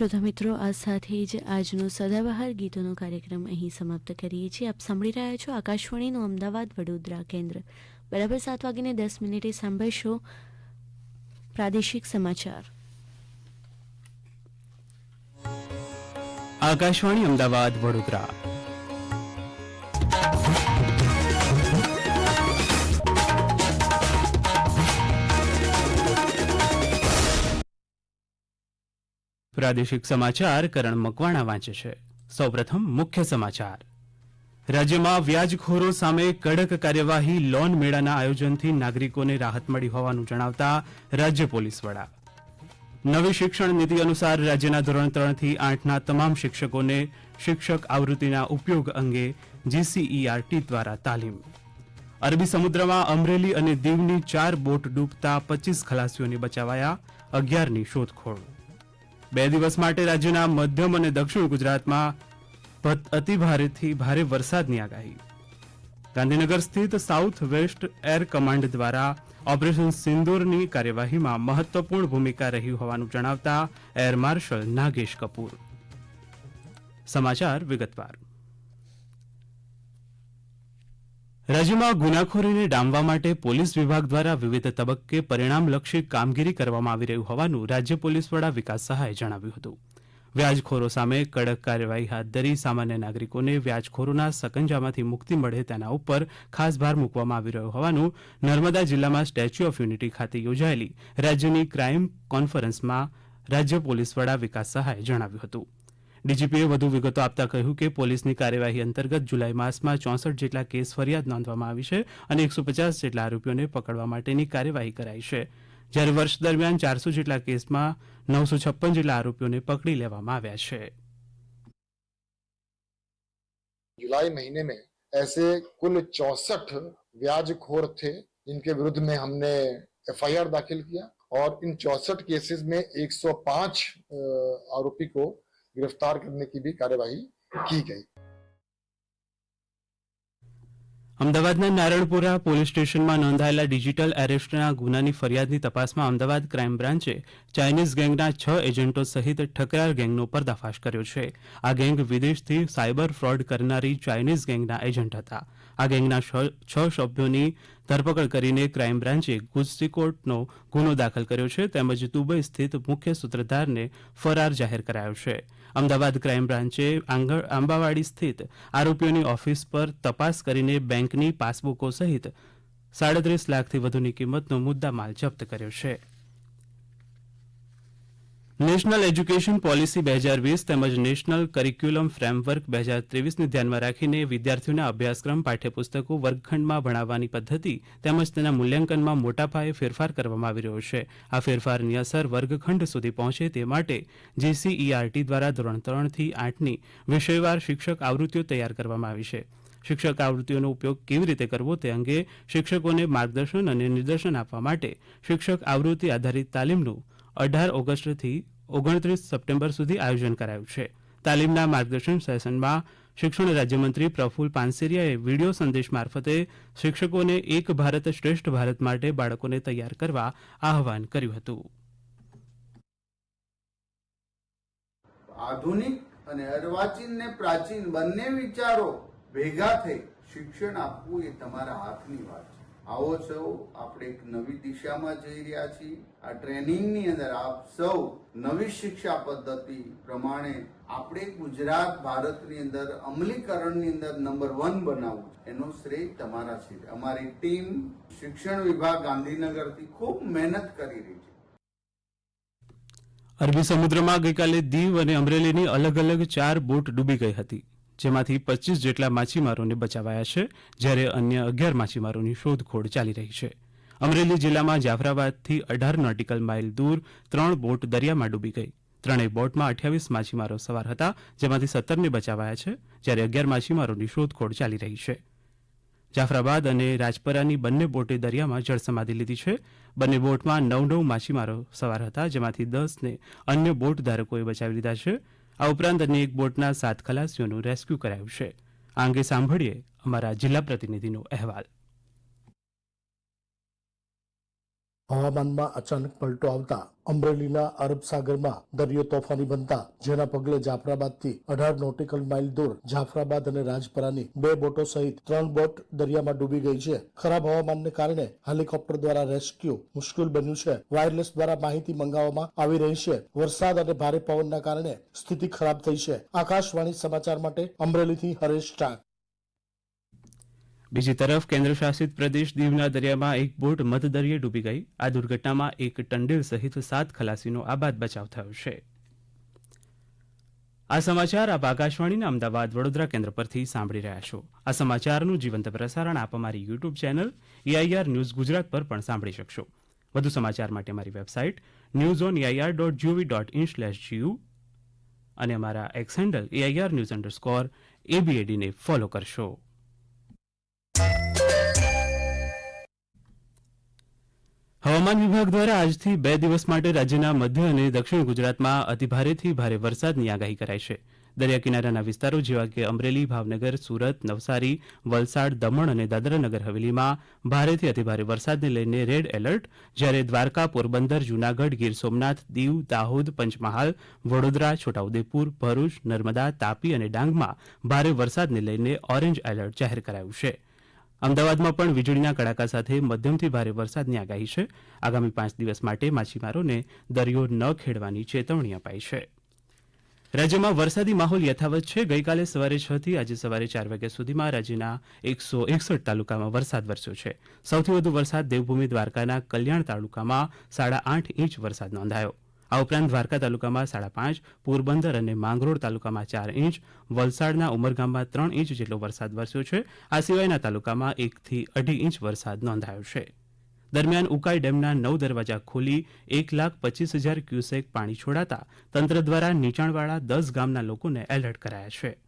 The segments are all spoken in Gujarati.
શ્રોતા મિત્રો, આ સાથે જ આજનો સદાબહાર ગીતોનો કાર્યક્રમ અહીં સમાપ્ત કરીએ છીએ. આપ સાંભળી રહ્યા છો આકાશવાણીનું અમદાવાદ વડોદરા કેન્દ્ર. બરાબર સાત વાગીને દસ મિનિટે સાંભળશો પ્રાદેશિક સમાચાર. આકાશવાણી અમદાવાદ વડોદરા. પ્રાદેશિક સમાચાર કરણ મકવાણા વાંચે છે. સૌપ્રથમ મુખ્ય સમાચાર. રાજ્યમાં વ્યાજખોરો સામે કડક કાર્યવાહી લોન મેળાના આયોજનથી નાગરિકોને રાહત મળી હોવાનું જણાવતા રાજ્ય પોલીસ વડા. નવી શિક્ષણ નીતિ અનુસાર રાજ્યના ધોરણ ત્રણથી આઠના તમામ શિક્ષકોને શિક્ષક આવૃત્તિના ઉપયોગ અંગે જીસીઈઆરટી દ્વારા તાલીમ. અરબી સમુદ્રમાં અમરેલી અને દીવની ચાર બોટ ડૂબતા પચીસ ખલાસીઓને બચાવાયા અગિયારની શોધખોળ. બે દિવસ માટે રાજ્યના મધ્યમ અને દક્ષિણ ગુજરાતમાં અતિભારેથી ભારે વરસાદની આગાહી. ગાંધીનગર સ્થિત સાઉથ વેસ્ટ એર કમાન્ડ દ્વારા ઓપરેશન સિંદૂરની કાર્યવાહીમાં મહત્વપૂર્ણ ભૂમિકા રહી હોવાનું જણાવતા એર માર્શલ નાગેશ કપૂર. સમાચાર વિગતવાર. રાજ્યમાં ગુનાખોરીને ડામવા માટે પોલીસ વિભાગ દ્વારા વિવિધ તબક્કે પરિણામલક્ષી કામગીરી કરવામાં આવી રહ્યું હોવાનું રાજ્ય પોલીસ વડા વિકાસ સહાયે જણાવ્યું હતું. વ્યાજખોરો સામે કડક કાર્યવાહી હાથ ધરી સામાન્ય નાગરિકોને વ્યાજખોરોના સકંજામાંથી મુક્તિ મળે તેના ઉપર ખાસ ભાર મૂકવામાં આવી રહ્યો હોવાનું નર્મદા જિલ્લામાં સ્ટેચ્યુ ઓફ યુનિટી ખાતે યોજાયેલી રાજ્યની ક્રાઇમ કોન્ફરન્સમાં રાજ્ય પોલીસ વડા વિકાસ સહાયે જણાવ્યું હતું. ડીજીપીએ વધુ વિગતો આપતા કહ્યું કે પોલીસની કાર્યવાહી અંતર્ગત જુલાઈ માસમાં ચોસઠ જેટલા કેસ ફરિયાદ નોંધવામાં આવી છે અને એકસો પચાસ જેટલા આરોપીઓને પકડવા માટેની કાર્યવાહી કરાઈ છે જ્યારે વર્ષ દરમિયાન ચારસો જેટલા કેસમાં નવસો છપ્પન જેટલા આરોપીઓને પકડી લેવામાં આવ્યા છે जुलाई महीने में ऐसे कुल चौसठ व्याजखोर थे जिनके विरुद्ध में हमने एफआईआर दाखिल किया और इन चौसठ केसेस में 105 अ, आरोपी को गिरफ्तार करने की भी कार्यवाही की गई અમદાવાદના નારણપુરા પોલીસ સ્ટેશનમાં નોંધાયેલા ડિજિટલ એરેસ્ટના ગુનાની ફરિયાદની તપાસમાં અમદાવાદ ક્રાઇમ બ્રાન્ચે ચાઇનીઝ ગેંગના છ એજન્ટો સહિત ઠકરાર ગેંગનો પર્દાફાશ કર્યો છે આ ગેંગ વિદેશથી સાયબર ફ્રોડ કરનારી ચાઇનીઝ ગેંગના એજન્ટ હતા આ ગેંગના છ- છ સભ્યોની ધરપકડ કરીને ક્રાઇમ બ્રાન્ચે ગુજસીકોટનો ગુનો દાખલ કર્યો છે. તેમજ દુબઈ સ્થિત મુખ્ય સૂત્રધારને ફરાર જાહેર કરાયો છે. અમદાવાદ ક્રાઇમ બ્રાન્ચે આંબાવાડી સ્થિત આરોપીઓની ઓફિસ પર તપાસ કરીને બેંકની પાસબુકો સહિત સાડત્રીસ લાખથી વધુની કિંમતનો મુદ્દામાલ જપ્ત કર્યો છે. નેશનલ એજ્યુકેશન પોલિસી બે હજાર વીસ તેમજ નેશનલ કરિક્યુલમ ફ્રેમવર્ક બે હજાર ત્રેવીસને ધ્યાનમાં રાખીને વિદ્યાર્થીઓના અભ્યાસક્રમ, પાઠ્યપુસ્તકો વર્ગખંડમાં ભણાવવાની પદ્ધતિ તેમજ તેના મૂલ્યાંકનમાં મોટા પાયે ફેરફાર કરવામાં આવી રહ્યો છે. આ ફેરફારની અસર વર્ગખંડ સુધી પહોંચે તે માટે જીસીઈઆરટી દ્વારા ધોરણ ત્રણથી આઠની વિષયવાર શિક્ષક આવૃત્તિઓ તૈયાર કરવામાં આવી છે. શિક્ષક આવૃત્તિઓનો ઉપયોગ કેવી રીતે કરવો તે અંગે શિક્ષકોને માર્ગદર્શન અને નિર્દેશન આપવા માટે શિક્ષક આવૃત્તિ આધારિત તાલીમનું અઢાર ઓગસ્ટથી ઓગણત્રીસ સપ્ટેમ્બર સુધી આયોજન કરાયું છે. તાલીમના માર્ગદર્શન સેશનમાં શિક્ષણ રાજ્યમંત્રી પ્રફુલ પાનસેરિયાએ વીડિયો સંદેશ મારફતે શિક્ષકોને એક ભારત શ્રેષ્ઠ ભારત માટે બાળકોને તૈયાર કરવા આહવાન કર્યું હતું. આધુનિક અને અર્વાચીન ને પ્રાચીન બંને વિચારો ભેગા થઈ શિક્ષણ આપવું એ તમારા હાથની વાત છે. આવો સૌ આપણે એક નવી દિશામાં જઈ રહ્યા છીએ. આ ટ્રેનિંગની અંદર આપ સૌ નવી શિક્ષા પદ્ધતિ પ્રમાણે આપણે ગુજરાત, ભારતની અંદર અમલીકરણની અંદર નંબર વન બનાવવું એનો શ્રેય તમારા છે. અમારી ટીમ શિક્ષણ વિભાગ ગાંધીનગરથી ખૂબ મહેનત કરી રહી છે. અરબી સમુદ્રમાં ગઈકાલે દીવ અને અમરેલીની અલગ અલગ ચાર બોટ ડૂબી ગઈ હતી, જેમાંથી પચીસ જેટલા માછીમારોને બચાવાયા છે, જ્યારે અન્ય અગિયાર માછીમારોની શોધખોળ ચાલી રહી છે. અમરેલી જિલ્લામાં જાફરાબાદથી અઢાર નોટિકલ માઇલ દૂર ત્રણ બોટ દરિયામાં ડૂબી ગઈ. ત્રણેય બોટમાં અઠ્યાવીસ માછીમારો સવાર હતા, જેમાંથી સત્તરને બચાવાયા છે, જ્યારે અગિયાર માછીમારોની શોધખોળ ચાલી રહી છે. જાફરાબાદ અને રાજપરાની બંને બોટે દરિયામાં જળસમાધિ લીધી છે. બંને બોટમાં નવ નવ માછીમારો સવાર હતા, જેમાંથી દસને અન્ય બોટ ધારકોએ બચાવી લીધા છે. આ ઉપરાંત અન્ય એક બોટના સાત ખલાસીઓનું રેસ્ક્યુ કરાયું છે. આ અંગે સાંભળીએ અમારા જિલ્લા પ્રતિનિધિનો અહેવાલ. હવામાનમાં અચાનક પલટો આવતા અમરેલીના અરબ સાગરમાં દરિયો તોફાની બનતા, જેના પગલે જાફરાબાદથી અઢાર નોટિકલ માઇલ દૂર જાફરાબાદ અને રાજપરાની બે બોટો સહિત ત્રણ બોટ દરિયામાં ડૂબી ગઈ છે. ખરાબ હવામાનને કારણે હેલિકોપ્ટર દ્વારા રેસ્ક્યુ મુશ્કેલ બન્યું છે. વાયરલેસ દ્વારા માહિતી મંગાવવામાં આવી રહી છે. વરસાદ અને ભારે પવનના કારણે સ્થિતિ ખરાબ થઈ છે. આકાશવાણી સમાચાર માટે અમરેલીથી હરેશ ટાક બીજી તરફ કેન્દ્ર શાસિત પ્રદેશ દીવના દરિયામાં એક બોટ મધદરિયે ડૂબી ગઈ. આ દુર્ઘટનામાં એક ટંડેલ સહિત સાત ખલાસીનો આબાદ બચાવ થયો છે. આ સમાચાર આપ આકાશવાણીના અમદાવાદ વડોદરા કેન્દ્ર પરથી સાંભળી રહ્યા છો. આ સમાચારનું જીવંત પ્રસારણ આપ અમારી YouTube channel AIR news Gujarat પર પણ સાંભળી શકશો. વધુ સમાચાર માટે અમારી website news on AIR dot GOV dot in slash GU અને અમારા X handle AIR news underscore એબીએડીને follow કરશો. હવામાન વિભાગ દ્વારા આજથી બે દિવસ માટે રાજ્યના મધ્ય અને દક્ષિણ ગુજરાતમાં અતિભારેથી ભારે વરસાદની આગાહી કરાઈ છે. દરિયા કિનારાના વિસ્તારો જેવા કે અમરેલી, ભાવનગર, સુરત, નવસારી, વલસાડ, દમણ અને દાદરાનગર હવેલીમાં ભારેથી અતિભારે વરસાદને લઈને રેડ એલર્ટ, જ્યારે દ્વારકા, પોરબંદર, જૂનાગઢ, ગીર સોમનાથ, દીવ, દાહોદ, પંચમહાલ, વડોદરા, છોટાઉદેપુર, ભરૂચ, નર્મદા, તાપી અને ડાંગમાં ભારે વરસાદને લઈને ઓરેન્જ એલર્ટ જાહેર કરાયું છે. અમદાવાદમાં પણ વીજળીના કડાકા સાથે મધ્યમથી ભારે વરસાદની આગાહી છે. આગામી પાંચ દિવસ માટે માછીમારોને દરિયો ન ખેડવાની ચેતવણી અપાઈ છે. રાજ્યમાં વરસાદી માહોલ યથાવત છે. ગઈકાલે સવારે છ થી આજે સવારે ચાર વાગ્યા સુધીમાં રાજ્યના એકસો એકસઠ તાલુકામાં વરસાદ વરસ્યો છે. સૌથી વધુ વરસાદ દેવભૂમિ દ્વારકાના કલ્યાણ તાલુકામાં સાડા આઠ ઇંચ વરસાદ નોંધાયો. આ ઉપરાંત દ્વારકા તાલુકામાં સાડા પાંચ, પોરબંદર અને માંગરોળ તાલુકામાં ચાર ઇંચ, વલસાડના ઉમરગામમાં ત્રણ ઇંચ જેટલો વરસાદ વરસ્યો છે. આ સિવાયના તાલુકામાં એકથી અઢી ઇંચ વરસાદ નોંધાયો છે. દરમિયાન ઉકાઈ ડેમના નવ દરવાજા ખોલી એક લાખ પચીસ હજાર ક્યુસેક પાણી છોડાતા તંત્ર દ્વારા નીચાણવાળા દસ ગામના લોકોને એલર્ટ કરાયા છે.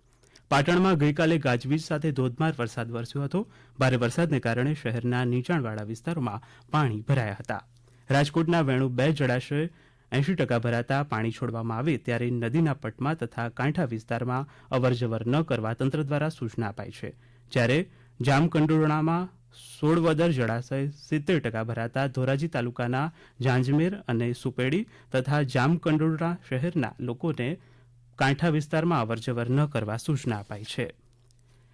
પાટણમાં ગઈકાલે ગાજવીજ સાથે ધોધમાર વરસાદ વરસ્યો હતો. ભારે વરસાદને કારણે શહેરના નીચાણવાળા વિસ્તારોમાં પાણી ભરાયા હતા. રાજકોટના વેણુ બે જળાશય એંશી ટકા ભરાતા પાણી છોડવામાં આવે ત્યારે નદીના પટમાં તથા કાંઠા વિસ્તારમાં અવરજવર ન કરવા તંત્ર દ્વારા સૂચના અપાઈ છે. જ્યારે જામકંડોરણામાં સોળવદર જળાશય સિત્તેર ટકા ભરાતા ધોરાજી તાલુકાના જાંજમેર અને સુપેડી તથા જામકંડોરણા શહેરના લોકોને કાંઠા વિસ્તારમાં અવરજવર ન કરવા સૂચના અપાઈ છે.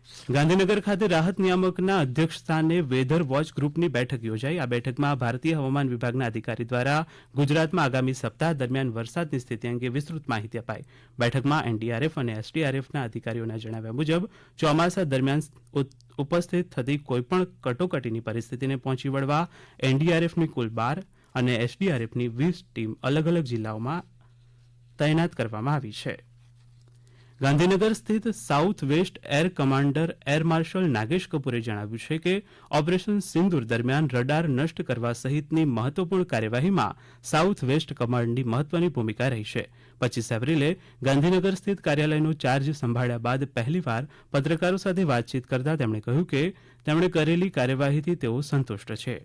ગાંધીનગર ખાતે રાહત નિયામકના અધ્યક્ષસ્થાને વેધર વોચ ગ્રુપની બેઠક યોજાઈ. આ બેઠકમાં ભારતીય હવામાન વિભાગના અધિકારી દ્વારા ગુજરાતમાં આગામી સપ્તાહ દરમિયાન વરસાદની સ્થિતિ અંગે વિસ્તૃત માહિતી અપાઈ. બેઠકમાં એનડીઆરએફ અને એસડીઆરએફના અધિકારીઓના જણાવ્યા મુજબ, ચોમાસા દરમિયાન ઉપસ્થિત થતી કોઈપણ કટોકટીની પરિસ્થિતિને પહોંચી વળવા એનડીઆરએફની કુલ બાર અને એસડીઆરએફની વીસ ટીમ અલગ અલગ જિલ્લાઓમાં તૈનાત કરવામાં આવી છે. ગાંધીનગર સ્થિત south west air commander air marshal Nagesh કપૂરે જણાવ્યું છે કે ઓપરેશન સિંદુર દરમિયાન રડાર નષ્ટ કરવા સહિતની મહત્વપૂર્ણ કાર્યવાહીમાં સાઉથ વેસ્ટ કમાન્ડની મહત્વની ભૂમિકા રહી છે. પચીસ એપ્રિલે ગાંધીનગર સ્થિત કાર્યાલયનો ચાર્જ સંભાળ્યા બાદ પહેલીવાર પત્રકારો સાથે વાતચીત કરતા તેમણે કહ્યું કે તેમણે કરેલી કાર્યવાહીથી તેઓ સંતુષ્ટ છે.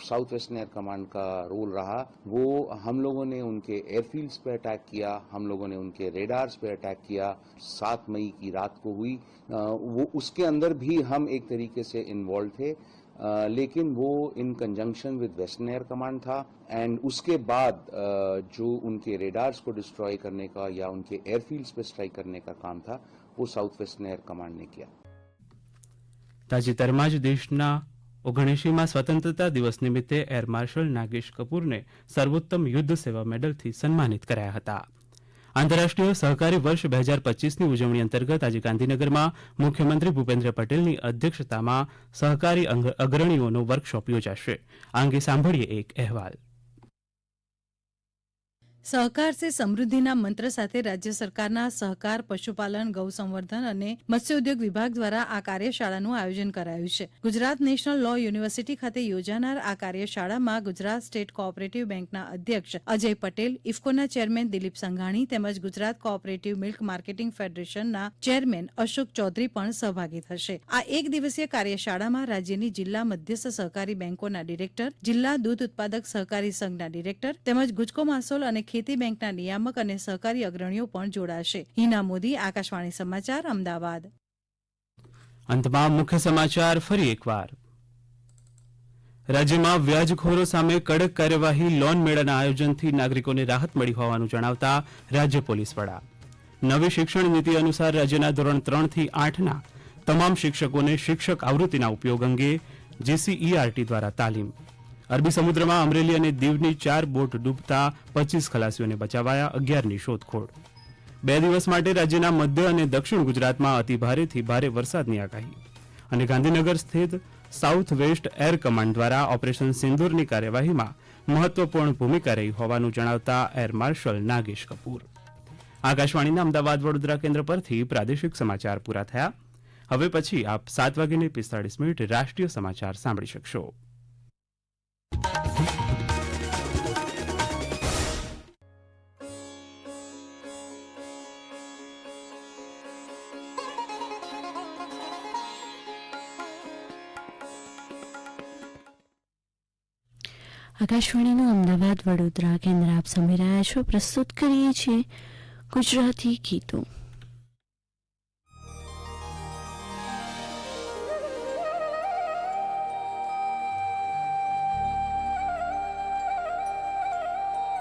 साउथ वेस्टर्न एयर कमांड का रोल रहा वो हम लोगों ने उनके एयरफील्ड्स पे अटैक किया हम लोगों ने उनके रेडार्स पे अटैक किया सात मई की रात को हुई अ, वो उसके अंदर भी हम एक तरीके से इन्वॉल्व थे अ, लेकिन वो in conjunction with western air command था एंड उसके बाद अ, जो उनके रेडार्स को डिस्ट्रॉय करने का या उनके एयरफील्ड्स पे स्ट्राइक करने का काम था वो साउथ वेस्टर्न एयर कमांड ने किया તાજેતરમાં જ દેશના ઓગણએંશીમાં સ્વતંત્રતા દિવસ નિમિત્તે એર માર્શલ નાગેશ કપૂરને સર્વોત્તમ યુદ્ધ સેવા મેડલથી સન્માનિત કરાયા હતા. આંતરરાષ્ટ્રીય સહકારી વર્ષ બે હજાર પચીસની ઉજવણી અંતર્ગત આજે ગાંધીનગરમાં મુખ્યમંત્રી ભૂપેન્દ્ર પટેલની અધ્યક્ષતામાં સહકારી અગ્રણીઓનો વર્કશોપ યોજાશે. આ અંગે સાંભળીએ એક અહેવાલ. સહકાર સે સમૃદ્ધિના મંત્ર સાથે રાજ્ય સરકારના સહકાર, પશુપાલન, ગૌસંવર્ધન અને મત્સ્યોદ્યોગ વિભાગ દ્વારા આ કાર્યશાળાનું આયોજન કરાયું છે. ગુજરાત નેશનલ લો યુનિવર્સિટી ખાતે યોજાનાર આ કાર્યશાળામાં ગુજરાત સ્ટેટ કોઓપરેટિવ બેંકના અધ્યક્ષ અજય પટેલ, ઇફકોના ચેરમેન દિલીપ સંઘાણી તેમજ ગુજરાત કોઓપરેટિવ મિલ્ક માર્કેટિંગ ફેડરેશનના ચેરમેન અશોક ચૌધરી પણ સહભાગી થશે. આ એક દિવસીય કાર્યશાળામાં રાજ્યની જિલ્લા મધ્યસ્થ સહકારી બેંકોના ડિરેક્ટર, જિલ્લા દૂધ ઉત્પાદક સહકારી સંઘના ડિરેક્ટર તેમજ ગુજકો માસોલ અને ખેતી બેંકના નિયામક અને સહકારી અગ્રણીઓ પણ જોડાશે. હિના મોદી, આકાશવાણી સમાચાર, અમદાવાદ. અંતમાં મુખ્ય સમાચાર ફરી એકવાર. રાજ્યમાં વ્યાજખોરો સામે કડક કાર્યવાહી, લોન મેળાના આયોજનથી નાગરિકોને રાહત મળી હોવાનું જણાવતા રાજ્ય પોલીસ વડા. નવી શિક્ષણ નીતિ અનુસાર રાજ્યના ધોરણ ત્રણથી આઠના તમામ શિક્ષકોને શિક્ષક આવૃત્તિના ઉપયોગ અંગે જીસીઈઆરટી દ્વારા તાલીમ. અરબી સમુદ્રમાં અમરેલી અને દીવની ચાર બોટ ડૂબતા પચીસ ખલાસીઓને બચાવાયા, અગિયારની શોધખોળ. બે દિવસ માટે રાજ્યના મધ્ય અને દક્ષિણ ગુજરાતમાં અતિભારેથી ભારે વરસાદની આગાહી. અને ગાંધીનગર સ્થિત સાઉથ વેસ્ટ એર કમાન્ડ દ્વારા ઓપરેશન સિંદૂરની કાર્યવાહીમાં મહત્વપૂર્ણ ભૂમિકા રહી હોવાનું જણાવતા એર માર્શલ નાગેશ કપૂર. આકાશવાણીના અમદાવાદ વડોદરા કેન્દ્ર પરથી પ્રાદેશિક સમાચાર પૂરા થયા. હવે પછી આપ સાત વાગીને પિસ્તાળીસ મિનિટ રાષ્ટ્રીય સમાચાર સાંભળી શકશો. આકાશવાણીનું અમદાવાદ વડોદરા કેન્દ્ર આપ સાંભળી રહ્યા છો. પ્રસ્તુત કરીએ છીએ ગુજરાતી ગીતો.